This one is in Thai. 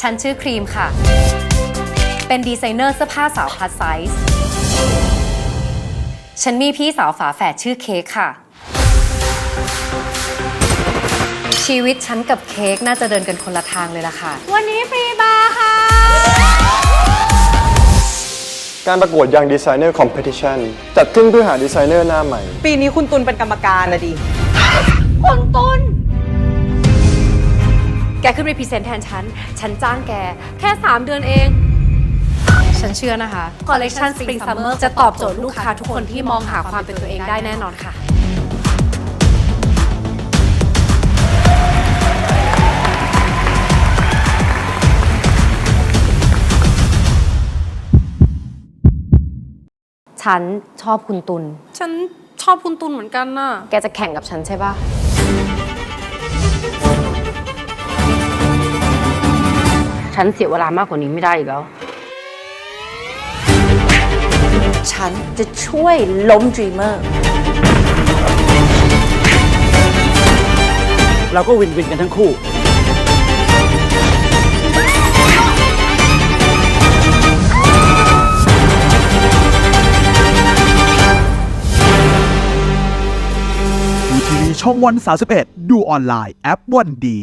ฉันชื่อครีมค่ะ เป็นดีไซเนอร์เสื้อผ้าสาวพลัสไซส์ ฉันมีพี่สาวฝาแฝดชื่อเค้กค่ะ ชีวิตฉันกับเค้กน่าจะเดินกันคนละทางเลยล่ะค่ะ วันนี้ฟรีบาร์ค่ะ การประกวด Young Designer Competition จัดขึ้นเพื่อหาดีไซเนอร์หน้าใหม่ ปีนี้คุณตุลเป็นกรรมการนะดิ คุณตุน แกขึ้นไปพรีเซนต์แทนฉัน ฉันจ้างแก แค่ 3 เดือนเอง ฉันเชื่อนะคะ Collection Spring Summer จะตอบโจทย์ลูกค้าทุกคนที่มองหาความเป็นตัวเองได้แน่นอนค่ะ ฉันชอบคุณตุล ฉันชอบคุณตุนเหมือนกันน่ะ แกจะแข่งกับฉันใช่ปะ ฉันเสียเวลามากกว่านี้ไม่ได้อีกแล้ว ฉันจะช่วยล้ม Dreamer เราก็วินวินกันทั้งคู่ ดูทีวีช่องวัน 31 ดูออนไลน์แอปวันดี